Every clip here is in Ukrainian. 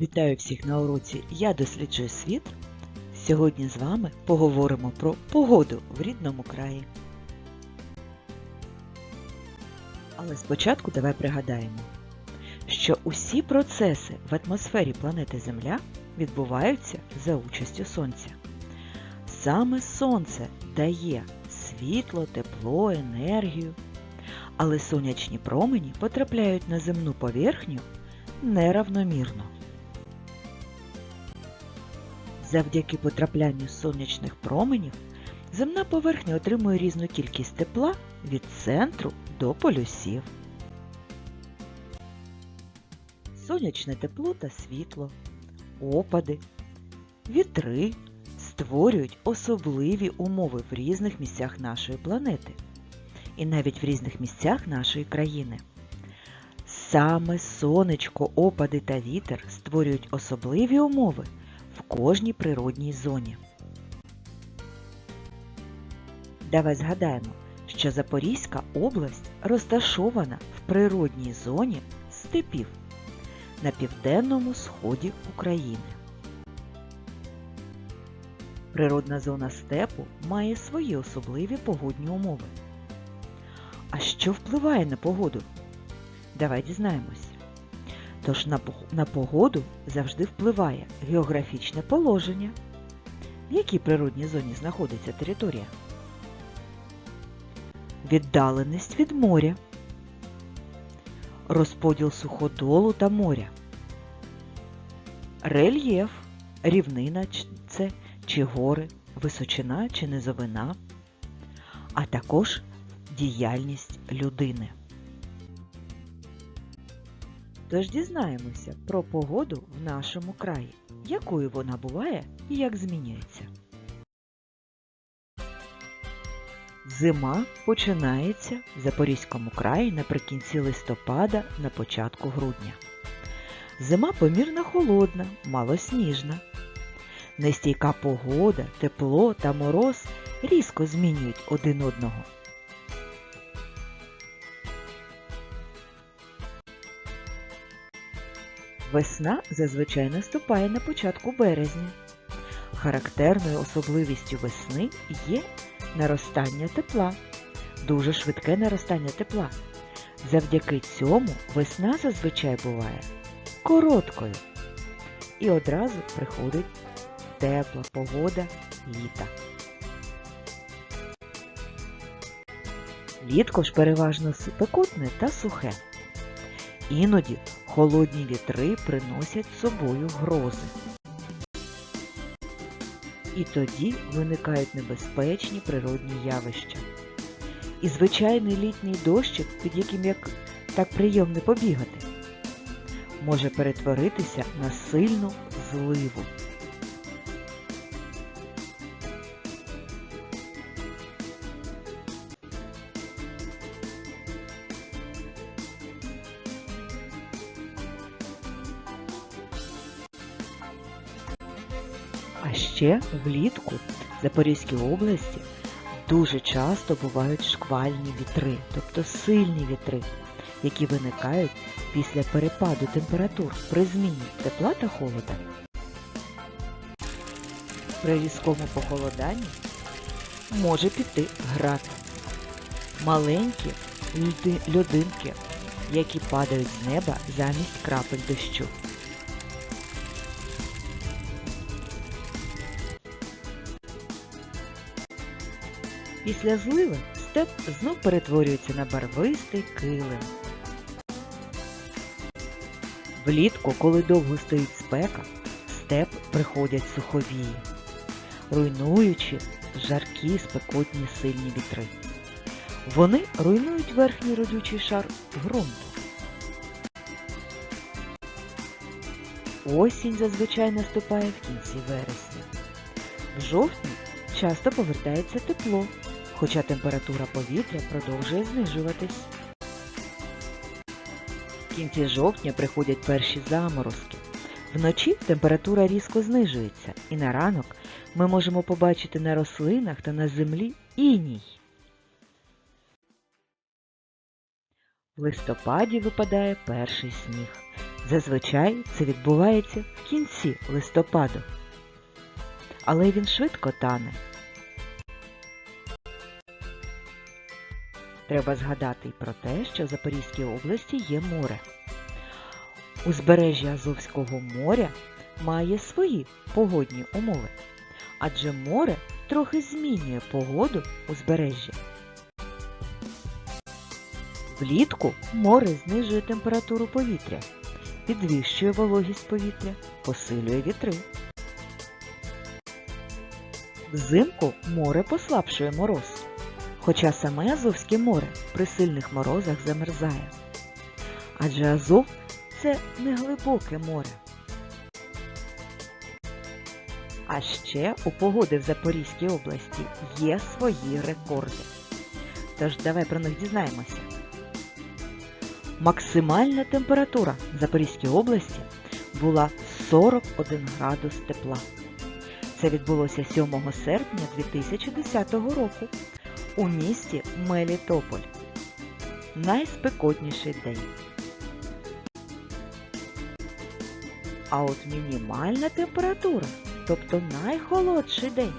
Вітаю всіх на уроці Я досліджую світ. Сьогодні з вами поговоримо про погоду в рідному краї. Але спочатку давай пригадаємо, що усі процеси в атмосфері планети Земля відбуваються за участю Сонця. Саме Сонце дає світло, тепло, енергію, але сонячні промені потрапляють на земну поверхню неравномірно. Завдяки потраплянню сонячних променів земна поверхня отримує різну кількість тепла від центру до полюсів. Сонячне тепло та світло, опади, вітри створюють особливі умови в різних місцях нашої планети і навіть в різних місцях нашої країни. Саме сонечко, опади та вітер створюють особливі умови кожній природній зоні. Давай згадаємо, що Запорізька область розташована в природній зоні степів на південному сході України. Природна зона степу має свої особливі погодні умови. А що впливає на погоду? Давай дізнаємось. Тож на, погоду завжди впливає географічне положення, в якій природній зоні знаходиться територія, віддаленість від моря, розподіл суходолу та моря, рельєф, рівнина це чи гори, височина чи низовина, а також діяльність людини. Тож дізнаємося про погоду в нашому краї, якою вона буває і як змінюється. Зима починається в Запорізькому краї наприкінці листопада на початку грудня. Зима помірно холодна, малосніжна. Нестійка погода, тепло та мороз різко змінюють один одного. Весна зазвичай наступає на початку березня. Характерною особливістю весни є наростання тепла, дуже швидке наростання тепла. Завдяки цьому весна зазвичай буває короткою. І одразу приходить тепла погода літа. Літко ж переважно спекотне та сухе. Іноді холодні вітри приносять з собою грози. І тоді виникають небезпечні природні явища. І звичайний літній дощик, під яким як так приємно побігати, може перетворитися на сильну зливу. А ще влітку в Запорізькій області дуже часто бувають шквальні вітри, тобто сильні вітри, які виникають після перепаду температур при зміні тепла та холода. При різкому похолоданні може піти град. Маленькі льодинки, які падають з неба замість крапель дощу. Після зливи степ знов перетворюється на барвистий килим. Влітку, коли довго стоїть спека, степ приходять суховії, руйнуючи жаркі спекотні сильні вітри. Вони руйнують верхній родючий шар ґрунту. Осінь зазвичай наступає в кінці вересня. В жовтні часто повертається тепло, хоча температура повітря продовжує знижуватись. В кінці жовтня приходять перші заморозки. Вночі температура різко знижується, і на ранок ми можемо побачити на рослинах та на землі іній. В листопаді випадає перший сніг. Зазвичай це відбувається в кінці листопаду, але він швидко тане. Треба згадати й про те, що в Запорізькій області є море. Узбережжя Азовського моря має свої погодні умови, адже море трохи змінює погоду узбережжя. Влітку море знижує температуру повітря, підвищує вологість повітря, посилює вітри. Взимку море послабшує мороз, хоча саме Азовське море при сильних морозах замерзає. Адже Азов це не глибоке море. А ще у погоди в Запорізькій області є свої рекорди. Тож давай про них дізнаємося. Максимальна температура в Запорізькій області була 41 градус тепла. Це відбулося 7 серпня 2010 року у місті Мелітополь. Найспекотніший день. А от мінімальна температура, тобто найхолодший день,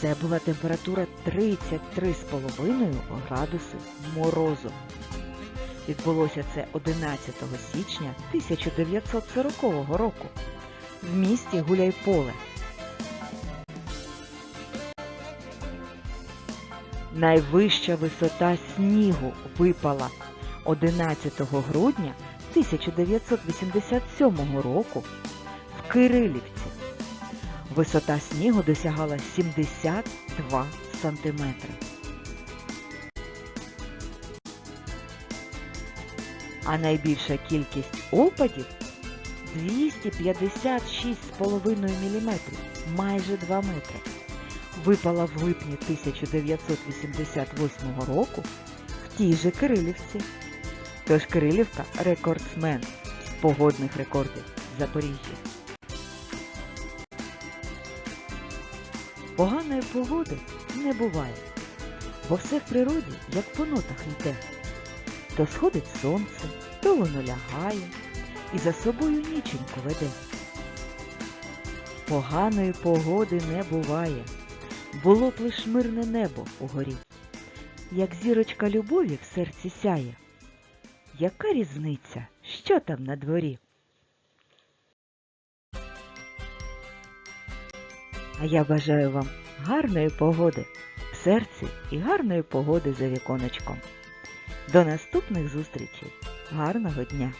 це була температура 33,5 градуси морозу. Відбулося це 11 січня 1940 року в місті Гуляйполе. Найвища висота снігу випала 11 грудня 1987 року в Кирилівці. Висота снігу досягала 72 сантиметри. А найбільша кількість опадів 256,5 мм, майже 2 метри, випала в липні 1988 року в тій же Кирилівці. Тож Кирилівка рекордсмен з погодних рекордів Запоріжжя. Поганої погоди не буває, бо все в природі як по нотах йде. То сходить сонце, то воно лягає і за собою ніченьку веде. Поганої погоди не буває, було б лиш мирне небо угорі, як зірочка любові в серці сяє. Яка різниця, що там на дворі? А я бажаю вам гарної погоди в серці і гарної погоди за віконечком. До наступних зустрічей. Гарного дня!